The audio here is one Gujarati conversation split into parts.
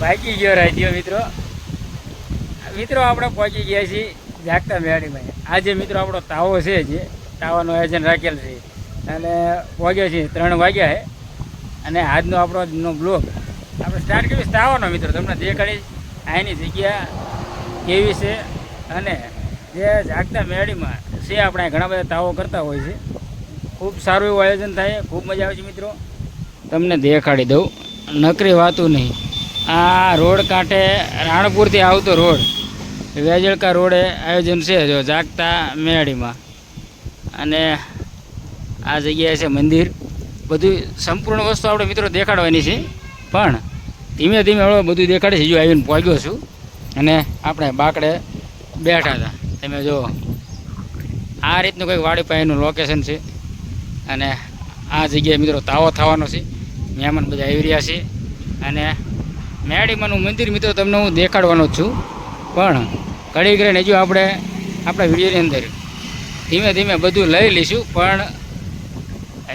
બાકી ગયો રાજ્યો મિત્રો. મિત્રો આપણે પહોંચી ગયા છીએ જાગતા મેળીમાં. આજે મિત્રો આપણો તાવો છે જે, તાવાનું આયોજન રાખેલ છે. અને પહોંચ્યા છીએ ત્રણ વાગ્યા છે અને આજનો આપણો નો બ્લોગ આપણે સ્ટાર્ટ કરીશ તાવાનો મિત્રો. તમને દેખાડીશ અહીંની જગ્યા કેવી છે અને જે જાગતા મેળીમાં છે આપણે ઘણા બધા તાવો કરતા હોય છે. ખૂબ સારું એવું આયોજન થાય, ખૂબ મજા આવે છે મિત્રો. તમને દેખાડી દઉં. નકરી વાતું નહીં. આ રોડ કાંઠે રાણપુરથી આવતો રોડ. વેજળકા રોડે આયોજન છે જો જાગતા મેળીમાં. અને આ જગ્યાએ છે મંદિર. બધું સંપૂર્ણ વસ્તુ આપણે મિત્રો દેખાડવાની છે. પણ ધીમે ધીમે હવે બધું દેખાડે છે. જો આવીને પહોંચ્યો છું. અને આપણે બાકડે બેઠા હતા. તમે જો, આ રીતનું કંઈક વાડી પાયાનું લોકેશન છે. અને આ જગ્યાએ મિત્રો તાવો થવાનો છે. મહેમાન બધા આવી રહ્યા છે. અને મેડીમાનું મંદિર મિત્રો તમને હું દેખાડવાનો છું. પણ ઘડી કરીને હજુ આપણે આપણા વિડીયોની અંદર ધીમે ધીમે બધું લઈ લઈશું. પણ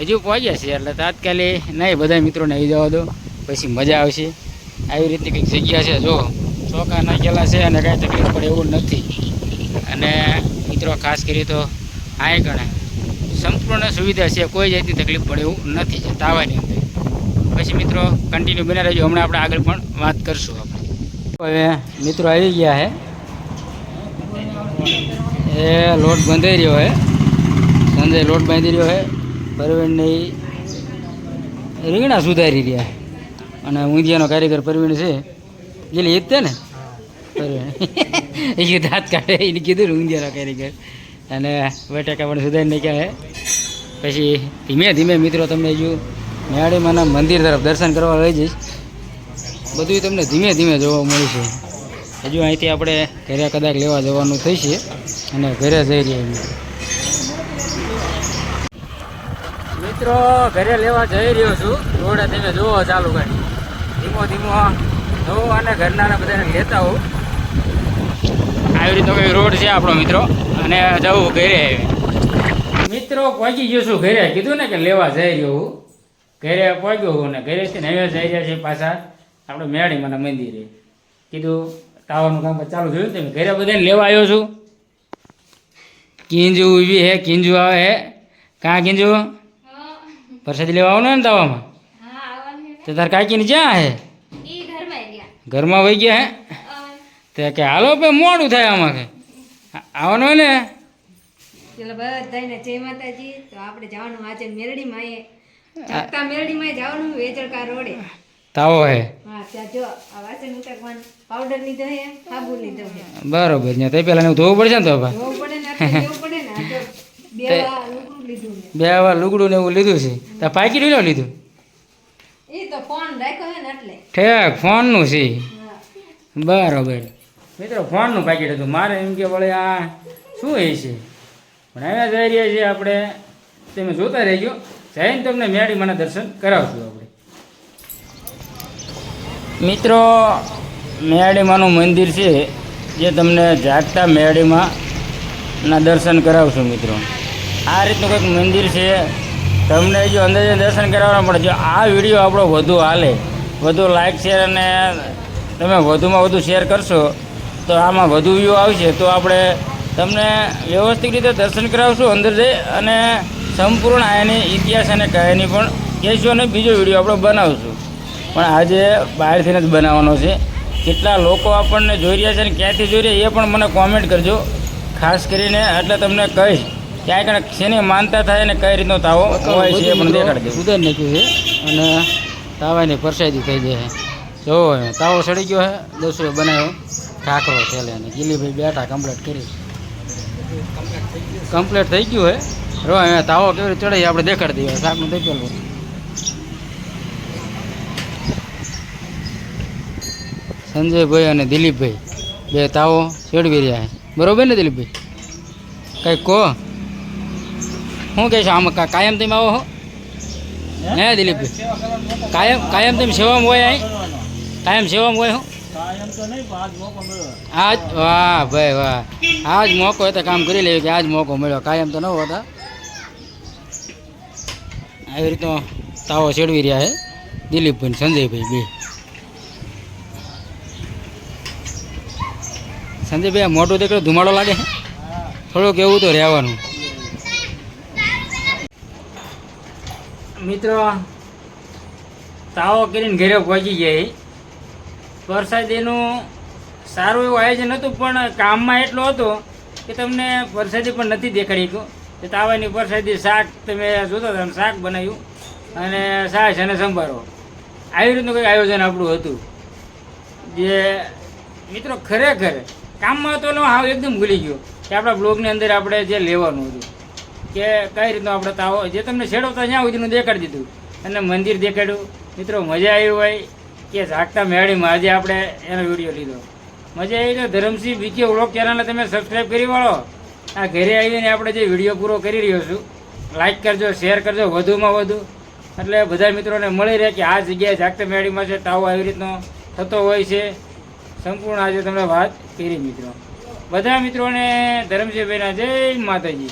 હજુ પહોંચ્યા છે એટલે તાત્કાલિક નહીં બધા મિત્રોને આવી જવા દો. પછી મજા આવશે. આવી રીતની કંઈક જગ્યા છે. જો ચોકા નાખેલા છે અને કાંઈ તકલીફ પડે એવું નથી. અને મિત્રો ખાસ કરી તો આ ગણે સંપૂર્ણ સુવિધા છે. કોઈ જાતની તકલીફ પડે એવું નથી. તાવાની અંદર. પછી મિત્રો કન્ટિન્યુ બને રહેજો. હમણાં આપણે આગળ પણ વાત કરશું આપણે. હવે મિત્રો આવી ગયા હે. એ લોટ બંધાઈ રહ્યો હે. સંજય લોટ બાંધી રહ્યો છે પરવીણને રીંગણા સુધારી રહ્યા અને ઊંધિયાનો કારીગર પરવીણ છે. જેલી એ જ તે ને? પરવીણ. એ દાંત કાઢે. એને કીધું ઊંધિયાનો કારીગર. અને બટાકા પણ સુધારી નાખ્યા છે પછી ધીમે ધીમે મિત્રો તમને હજુ મેળીમાના મંદિર તરફ દર્શન કરવા લઈ જઈશ. બધું તમને ધીમે ધીમે જોવા મળશે. હજુ અહીંથી આપણે ઘરે કદાચ લેવા જવાનું થશે અને ઘરે જઈ રહ્યા મિત્રો, ઘરે લેવા જઈ રહ્યો છું. રોડે તમે જોવો ચાલુ કરી. ધીમો ધીમો જોવો અને ઘરના બધાને લેતા હોઉં. આવી રીતનો કંઈક રોડ છે આપણો મિત્રો? અને જવું ઘરે. મિત્રો, પહોંચી ગયો છું ઘરે. કીધું ને કે લેવા જઈ રહ્યો હું. ઘરે પહોંચ્યો હું ને ઘરેથી ને હવે જઈ રહ્યા છે પાછા. આપણે મેળી મને મંદિરે. કીધું ટાવરનું કામ ચાલુ થયું તમે ઘરે બધાને લેવા આવ્યો છું. કિંજુ ઊભી હે કિંજુ આવે હે. કાં કિંજુ? પરસાદ લેવા આવવાનું ને તાવામાં? તો તાર કાકીને જ્યાં હે? ઘરમાં વહી ગયા હે? તે કે હાલો પે મોડું થાય આમાં કે. આવવાનું હોય ને? ચલો બધાને જય માતાજી. તો આપણે જવાનું આજે મેરડીમાં એ જાગતા મેરડીમાં જવાનું વેજળકા રોડે. તાવો હે. હા ત્યાં જો આ વાસણ ઉટકવાનું પાવડર લીધો હે સાબુ લીધો હે બરોબર ત્યાં તે પહેલાં ધોવું પડશે ને તો બા જોવું પડે ને આટલે પડે ને બે વાર લુગડું લીધું ને બે વાર લુગડું ને એવું લીધું છે. તો પાકી લીધો લીધું? એ તો ફોન રાખ્યો હે ને એટલે. ઠેક છે. બરોબર. મિત્રો ફોનનું પાકીટ હતું. મારે એમ કે વળે આ શું એ છે? પણ અહીંયા જઈ રહ્યા છીએ આપણે. તમે જોતા રહેજો. જઈને તમને મેળી મને દર્શન કરાવશું આપણે. મિત્રો, મેળીમાનું મંદિર છે, જે તમને જાગતા મેળીમાં ના દર્શન કરાવશું મિત્રો. આ રીતનું કંઈક મંદિર છે, તમને જો અંદર જઈને દર્શન કરાવવાના પડે, જો આ વીડિયો આપણો વધુ હાલે, વધુ લાઇક શેર અને તમે વધુમાં વધુ શેર કરશો, તો આમાં વધુ વ્યૂ આવશે, તો આપણે તમને વ્યવસ્થિત રીતે દર્શન કરાવશું, અંદર જઈ અને સંપૂર્ણ આની ઇતિહાસ અને કહાની પણ કહેશું અને બીજો વીડિયો આપણે બનાવશું. પણ આજે બહારથી જ બનાવવાનો છે. કેટલા લોકો આપણને જોઈ રહ્યા છે અને ક્યાંથી જોઈ રહ્યા એ પણ મને કોમેન્ટ કરજો. ખાસ કરીને એટલે તમને કહીશ ક્યાંય કણે શેને માનતા થાય અને કઈ રીતનો તાવો હોય છે એ પણ દેખાડી દઉં સુધારી નાખ્યું છે અને તાવાની પરસાદી થઈ જાય જોવો તાવો સડી ગયો છે. દસરો બનાવ્યો. ઠાકરો છે અને ગીલીભાઈ બેઠા કમ્પ્લીટ કરી. કમ્પ્લીટ થઈ ગયું હે રો અહીંયા તાવો કેવી રીતે ચડાય આપણે દેખાડી દઈએ. શાકનું પેલું સંજયભાઈ અને દિલીપભાઈ, બે તાવો ચડવી રહ્યા છે. બરોબર ને દિલીપભાઈ? કંઈક કહો. શું કહેશો આમાં કાયમ તમે આવો હો. હે દિલીપભાઈ? કાયમ કાયમ તમે સેવામાં હોય અહીં? કાયમ સેવામાં હોય હો? આજ વાહ, ભાઈ વાહ. આજ મોકો હોય તો કામ કરી લેવું કે આજ મોકો મળ્યો. કાયમ તો ન હોતા. આવી રીતનો તાવો ચેડવી રહ્યા છે. દિલીપભાઈ સંજયભાઈ બે. સંજયભાઈ મોટો દીકરો ધુમાડો લાગે થોડુંક એવું તો રહેવાનું. મિત્રો, તાવો કરીને ઘરે પહોંચી ગયા છે. વરસાદીનું સારું એવું આયોજન હતું પણ કામમાં એટલો હતો કે તમને વરસાદી પણ નથી દેખાડી કે તાવાની પરસાદી શાક તમે જોતા હતા શાક બનાવ્યું. અને છાશ અને સંભારો. આવી રીતનું કંઈક આયોજન આપણું હતું. જે મિત્રો ખરેખર કામમાં તો હાવ, એકદમ ભૂલી ગયો કે આપણા બ્લોગની અંદર આપણે જે લેવાનું હતું. કે કઈ રીતનું આપણે તાવો, જે તમને છેડવતા ત્યાં સુધીનું દેખાડી દીધું. અને મંદિર દેખાડ્યું. મિત્રો, મજા આવી હોય કે ઝાકતા મેળીમાં આજે આપણે એનો વીડિયો લીધો. મજા આવી તો ધરમસિંહ બીકે ઓળખ ચેનલને તમે સબસ્ક્રાઈબ કરી વાળો. આ ઘરે આવીને આપણે જે વીડિયો પૂરો કરી રહ્યો છું લાઇક કરજો શેર કરજો, વધુમાં વધુ. એટલે બધા મિત્રોને મળી રહે કે આ જગ્યાએ ઝાકતા મેળીમાં છે, તાવ આવી રીતનો થતો હોય છે. સંપૂર્ણ આજે તમને વાત કરી, મિત્રો. બધા મિત્રોને ધરમજીભાઈના જય માતાજી.